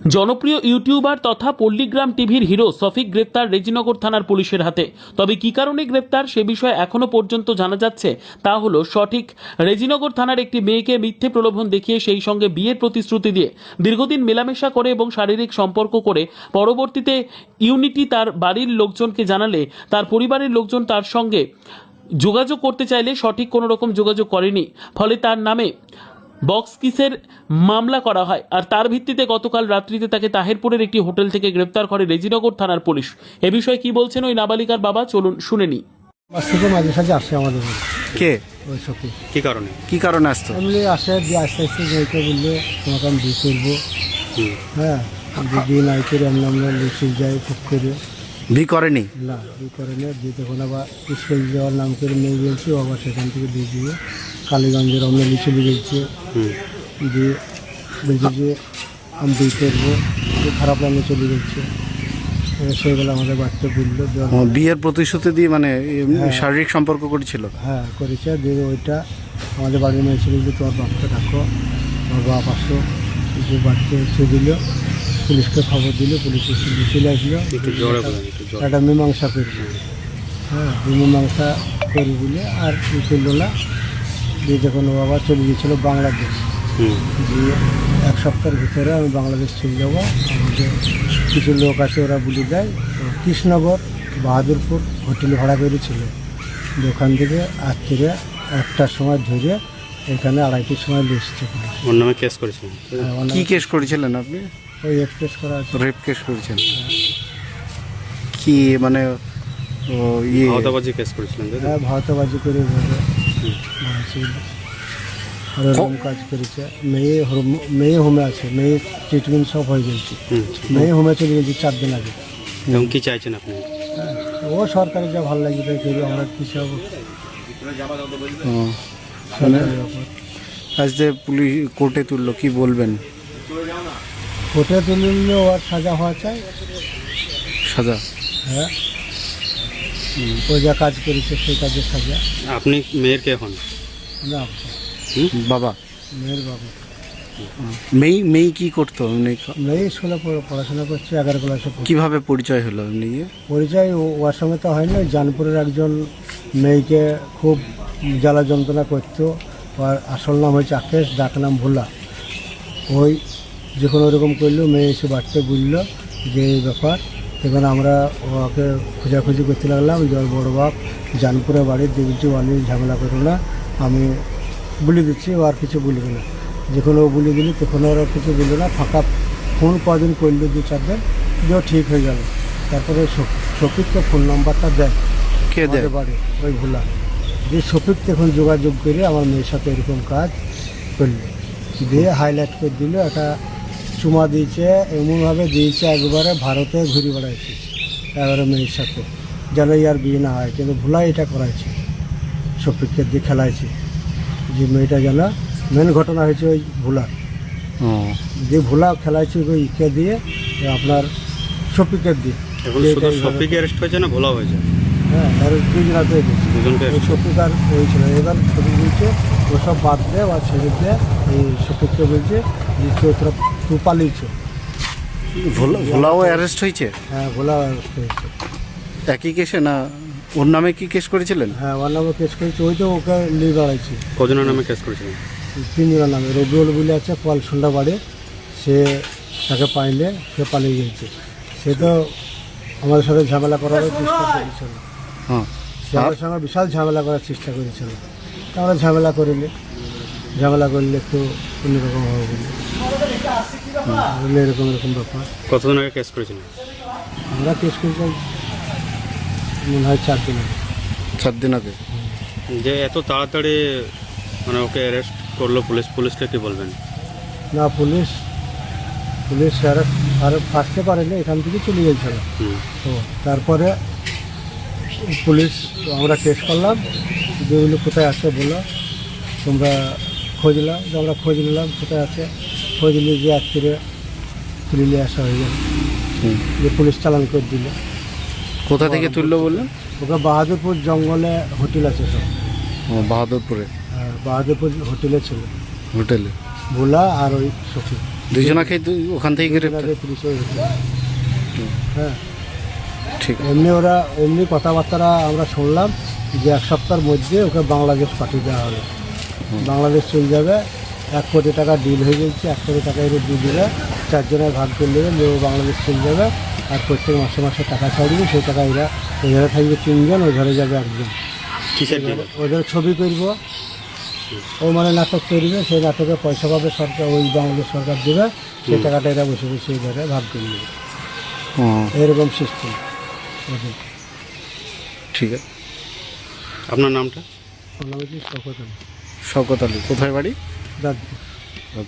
জনপ্রিয় ইউটিউবার তথা পল্লীগ্রাম টিভির হিরো সফিক গ্রেপ্তার রেজিনগর থানার পুলিশের হাতে। তবে কী কারণে গ্রেপ্তার সে বিষয়ে এখনও পর্যন্ত জানা যাচ্ছে, তা হলো সঠিক। রেজিনগর থানার একটি মেয়েকে মিথ্যে প্রলোভন দেখিয়ে সেই সঙ্গে বিয়ের প্রতিশ্রুতি দিয়ে দীর্ঘদিন মেলামেশা করে এবং শারীরিক সম্পর্ক করে পরবর্তীতে ইউনিটি তার বাড়ির লোকজনকে জানালে তার পরিবারের লোকজন তার সঙ্গে যোগাযোগ করতে চাইলে সঠিক কোনো রকম যোগাযোগ করেনি। ফলে তার নামে বক্স কিসের মামলা করা হয়? আর তার ভিত্তিতে গতকাল রাত্রিতে তাকে তাহেরপুরের একটি হোটেল থেকে গ্রেপ্তার করে রেজিনগর থানার পুলিশ। এ বিষয়ে কি বলছেন ওই নাবালিকার বাবা? চলুন শুনে নি থেকে মাঝে সাঝে আসে আমাদের কে? ওই সখী। কি কারণে? কি কারণে আসতো? এমনি আসে দিয়ে আস্তে আস্তে বললে তোমাকে আমি বিয়ে করব। হ্যাঁ বিয়ে নাই করে আমরা আমরা লিখে যাই খুব করে। করেনি? না বিয়ে করে না তখন আবার স্কুল যাওয়ার নাম করে গেছি আবার সেখান থেকে দিয়ে দিয়ে কালীগঞ্জের আমরা লিচে গেছি দিয়ে বলছে যে আমি বিয়ে করব। খারাপ লাগে চলে গেছে সেগুলো আমাদের বাড়িতে বলল বিয়ের প্রতিশ্রুতি দিয়ে মানে এমনি হ্যাঁ। শারীরিক সম্পর্ক করেছিল? হ্যাঁ করেছে। দিয়ে ওইটা আমাদের বাড়ির মেয়ে ছিল যে তোমার বাপকে ডাকো। তোমার বাপ আসো। যে বাড়িতে এসে দিল পুলিশকে খবর দিল পুলিশ এসে চলে আসলো। একটু মীমাংসা করব হ্যাঁ মীমাংসা করি বলে আর করল না দিয়ে যখন ও বাবা চলে গিয়েছিল বাংলাদেশ হুম। দিয়ে এক সপ্তাহের ভিতরে আমি বাংলাদেশ চলে যাব। আমাদের কিছু লোক আছে ওরা বলে দেয় তো কৃষ্ণনগর বাহাদুরপুর হোটেল ভাড়া করেছিল। ওখান থেকে আজকে একটার সময় ধরে এখানে আড়াইটির সময় লিখছে পুলিশ। ওর নামে কেস করেছিলেন? হ্যাঁ, কি কেস করেছিলেন আপনি? ওই এক্সপ্রেস করা আছে। রেপ কেস করেছেন কি মানে ও ইয়ে? আওতাবাজি কেস করেছিলেন হ্যাঁ ভারতবাজি করে আর ওরকম কাজ করেছে। মেয়ে হোম- মেয়ে হোমে আছে মেয়ে ট্রিটমেন্ট সব হয়ে গেছে হুম মেয়ে হোমে চলে গেছে চার দিন আগে। এবং কি চাইছেন আপনি? ও সরকারি যা ভালো লাগবে তাই করব আমরা কী সব ও, সরকারি ব্যাপার আজ যে পুলিশ কোর্টে তুললো কি বলবেন? কোর্টে তুললে ওর সাজা হওয়া চাই। সাজা? হ্যাঁ। ও যা কাজ করেছে সেই কাজের সাজা। আপনি মেয়ের কে হন? না বাবা। মেয়ের বাবু। মেয়ে মেয়ে কি করতো? এমনি মেয়ে স্কুলে পড়াশোনা করছে এগারো ক্লাসে। কীভাবে পরিচয় হলো এমনি? পরিচয় ওর সঙ্গে তো হয়নি। জানপুরের একজন মেয়েকে খুব জ্বালা যন্ত্রণা করতো। আর আসল নাম হয়েছে আকেশ ডাক নাম ভোলা। ওই যে কোনো ওরকম করল মেয়ে এসে বাড়িতে বুঝলো যে এই ব্যাপার। তখন আমরা ওকে খোঁজাখুঁজি করতে লাগলাম যে ওর বড়ো বাপ জানপুরে বাড়ি দেখছি অনেক ঝামেলা করো না। আমি বলে দিচ্ছি ও আর কিছু বলবে না। যখন ও বলে দিলি তখন ওরা কিছু বলল না। ফাঁকা ফোন কদিন করল দু চার দিন যে ঠিক হয়ে গেল তারপরে শফ- শফিককে ফোন নাম্বারটা দেয়। কে দেয়? বাড়ি ওই ভোলা। যে শফিক তখন যোগাযোগ করে আমার মেয়ের সাথে এরকম কাজ করল। দিয়ে হাইলাইট করে দিল একটা চুমা দিয়েছে এমনভাবে দিয়েছে একবারে ভারতে ঘুরে বেড়াইছে এবারে মেয়ের সাথে। যেন ইয়ার বিয়ে না হয় কিন্তু ভোলা এটা করাইছে শফিককে দিয়ে খেলাইছে। যে মেয়েটা যেন মেন ঘটনা হয়েছে ওই ভোলার যে ভোলা খেলাইছে ওই ইকে দিয়ে আপনার শফিকের দিয়ে। সফিকে অ্যারেস্ট হয়েছে না ভোলা হয়েছে? হ্যাঁ আর হয়েছিল এবার ছবি দিয়েছে ওসব বাদ দে বা ছেড়ে দে এই শফিককে বলছে যে তুই তোরা তুই পালিয়েছ ভোলা ভোলাও অ্যারেস্ট হয়েছে? হ্যাঁ ভোলা arrest হয়েছে। একই কেসে না ওর নামে কি কেস করেছিলেন? হ্যাঁ ওর নামে কেস করেছে ওই তো ওকে নিয়ে বেড়াইছে। কজনের নামে কেস করেছিলেন? তিনজনের নামে রবিউল বলে আছে কলসুন্ডা বাড়ি সে তাকে পাইলে সে পালিয়ে গেছে সে তো আমাদের সাথে ঝামেলা করার চেষ্টা করেছিল। হ্যাঁ। সে আমাদের সঙ্গে বিশাল ঝামেলা করার চেষ্টা করেছিল। তা আমরা ঝামেলা করিনি ঝামেলা করলে একটু অন্যরকম হবে। বলে বললে এরকম এরকম ব্যাপার। কতদিন আগে কেস করেছিলেন? আমরা কেস করেছি মনে হয় চার দিন আগে। চার দিন আগে? যে এত তাড়াতাড়ি মানে ওকে অ্যারেস্ট করল পুলিশ পুলিশকে কি বলবেন? না পুলিশ পুলিশ আর আর ফাঁসতে পারেনি এখান থেকে চলে গেছিল। হুম। তো তারপরে পুলিশ আমরা টেস্ট করলাম যেগুলো কোথায় আছে বলো তোমরা খোঁজলাম যে আমরা খোঁজ নিলাম কোথায় আছে। খোঁজ নিয়ে যে আজকে তুলে নিয়ে আসা হয়ে গেল। যে পুলিশ চালান করে দিল। কোথা থেকে তুললো বললেন? ওকে বাহাদুরপুর জঙ্গলে হোটেল আছে সব। বাহাদুরপুরে? আর বাহাদুরপুর হোটেলে ছিল। হোটেলে? ভোলা আর ওই সখী। দুজনাকে ওখান থেকে গ্রেপ্তার। হ্যাঁ ঠিক। এমনি ওরা এমনি কথাবার্তা আমরা শুনলাম যে এক সপ্তাহের মধ্যে ওকে বাংলাদেশ পাঠিয়ে দেওয়া হবে বাংলাদেশ চলে যাবে। এক কোটি টাকা ডিল হয়ে গেছে এক কোটি টাকা এর দিয়ে দিলে চারজনের ভাগ করে নেবে নিয়ে ও বাংলাদেশ চলে যাবে। আর প্রত্যেক মাসে মাসে টাকা ছাড়বে সেই টাকা এরা ওই ঘরে থাকবে তিনজন ওই ঘরে যাবে একজন। ওদের ছবি করব। ও মানে নাটক করবে সেই নাটকে পয়সা পাবে সরকার ওই বাংলাদেশ সরকার দেবে সেই টাকাটা এরা বসে বসে ওই ঘরে ভাগ করে নেবে। এরকম সিস্টেম ওদের। ঠিক আছে। আপনার নামটা? আমার নাম হচ্ছে শওকত আলী, শওকত আলী। কোথায় বাড়ি? da, da